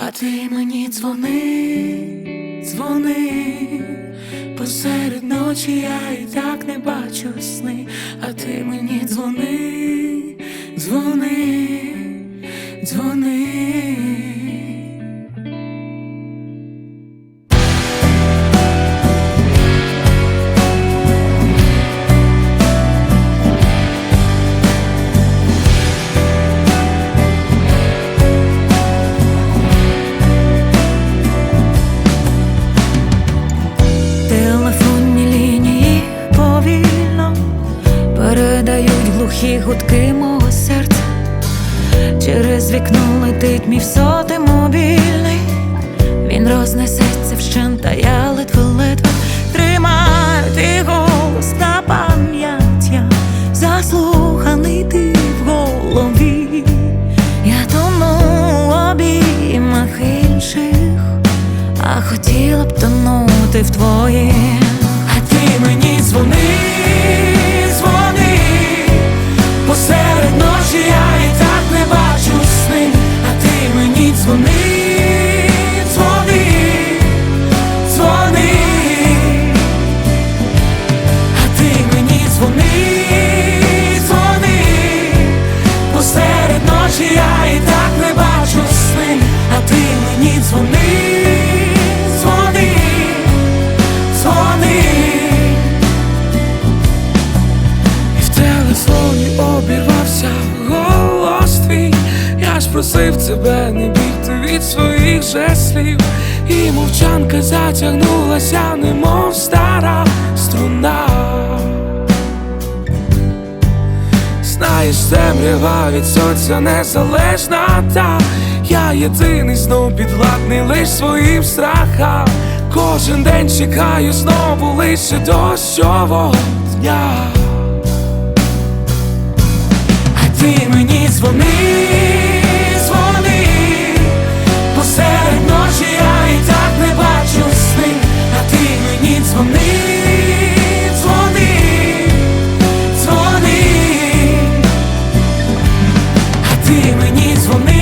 А ти мені дзвони, дзвони, посеред ночі я і так не бачу сни, а ти мені дзвони, дзвони, глухі гудки мого серця. Через вікно летить мій всотий мобільний. Він рознесеться вщент, а я ледве-ледве тримаю твій голос на пам'ять. Я заслуханий ти в голові. Я тону в обіймах інших, а хотіла б тонути в твоїх. Дзвони, дзвони, посеред ночі я і так не бачу сни, а ти мені дзвони, дзвони, дзвони. І в телефоні обірвався голос твій. Я ж просив тебе не бігти від своїх же слів. І мовчанка затягнулася, немов стара струна. Знаєш, темрява від сонця незалежна та я єдиний знов підладний лиш своїм страхам. Кожен день чекаю знову лише дощового дня. Ти мені дзвони,